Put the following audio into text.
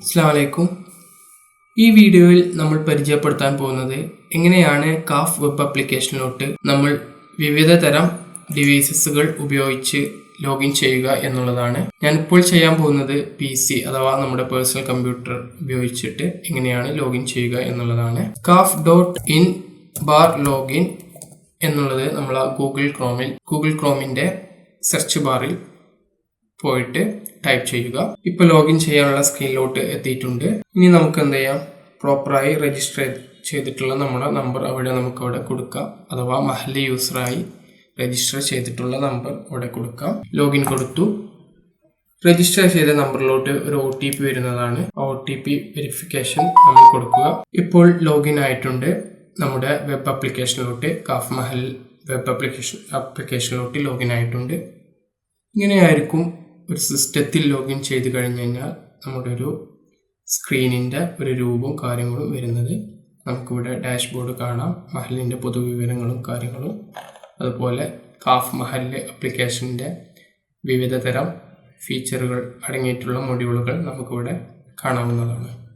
അസ്സാം വലൈക്കും ഈ വീഡിയോയിൽ നമ്മൾ പരിചയപ്പെടുത്താൻ പോകുന്നത് എങ്ങനെയാണ് കാഫ് വെബ് ആപ്ലിക്കേഷനിലോട്ട് നമ്മൾ വിവിധ തരം ഡിവൈസസുകൾ ഉപയോഗിച്ച് ലോഗിൻ ചെയ്യുക എന്നുള്ളതാണ്. ഞാനിപ്പോൾ ചെയ്യാൻ പോകുന്നത് പി സി അഥവാ നമ്മുടെ പേഴ്സണൽ കമ്പ്യൂട്ടർ ഉപയോഗിച്ചിട്ട് എങ്ങനെയാണ് ലോഗിൻ ചെയ്യുക എന്നുള്ളതാണ്. Calf dot in bar login എന്നുള്ളത് നമ്മൾ ഗൂഗിൾ ക്രോമിൽ ഗൂഗിൾ ക്രോമിന്റെ സെർച്ച് ബാറിൽ പോയിട്ട് ടൈപ്പ് ചെയ്യുക. ഇപ്പൊ ലോഗിൻ ചെയ്യാനുള്ള സ്ക്രീനിലോട്ട് എത്തിയിട്ടുണ്ട്. ഇനി നമുക്ക് എന്ത് ചെയ്യാം? പ്രോപ്പറായി രജിസ്റ്റർ ചെയ്തിട്ടുള്ള നമ്മുടെ നമ്പർ അവിടെ നമുക്ക് അവിടെ കൊടുക്കാം. അഥവാ മഹല്ലി യൂസറായി രജിസ്റ്റർ ചെയ്തിട്ടുള്ള നമ്പർ അവിടെ കൊടുക്കാം. ലോഗിൻ കൊടുത്തു. രജിസ്റ്റർ ചെയ്ത നമ്പറിലോട്ട് ഒരു ഒ ടി പി വരുന്നതാണ്. ഒ ടി പി വെരിഫിക്കേഷൻ നമ്മൾ കൊടുക്കുക. ഇപ്പോൾ ലോഗിൻ ആയിട്ടുണ്ട്. നമ്മുടെ വെബ് ആപ്ലിക്കേഷനിലോട്ട് കാഫ് മഹൽ വെബ് ആപ്ലിക്കേഷൻ ആപ്ലിക്കേഷനിലോട്ട് ലോഗിൻ ആയിട്ടുണ്ട്. ഇങ്ങനെയായിരിക്കും ഒരു സിസ്റ്റത്തിൽ ലോഗിൻ ചെയ്ത് കഴിഞ്ഞ് കഴിഞ്ഞാൽ നമ്മുടെ ഒരു സ്ക്രീനിന്റെ ഒരു രൂപവും കാര്യങ്ങളും വരുന്നത്. നമുക്കിവിടെ ഡാഷ്ബോർഡ് കാണാം. മഹലിന്റെ പൊതുവിവരങ്ങളും കാര്യങ്ങളും. അതുപോലെ കാഫ് മഹലിലെ അപ്ലിക്കേഷന്റെ വിവിധ തരം ഫീച്ചറുകൾ അടങ്ങിയിട്ടുള്ള മൊഡ്യൂളുകൾ നമുക്കിവിടെ കാണാവുന്നതാണ്.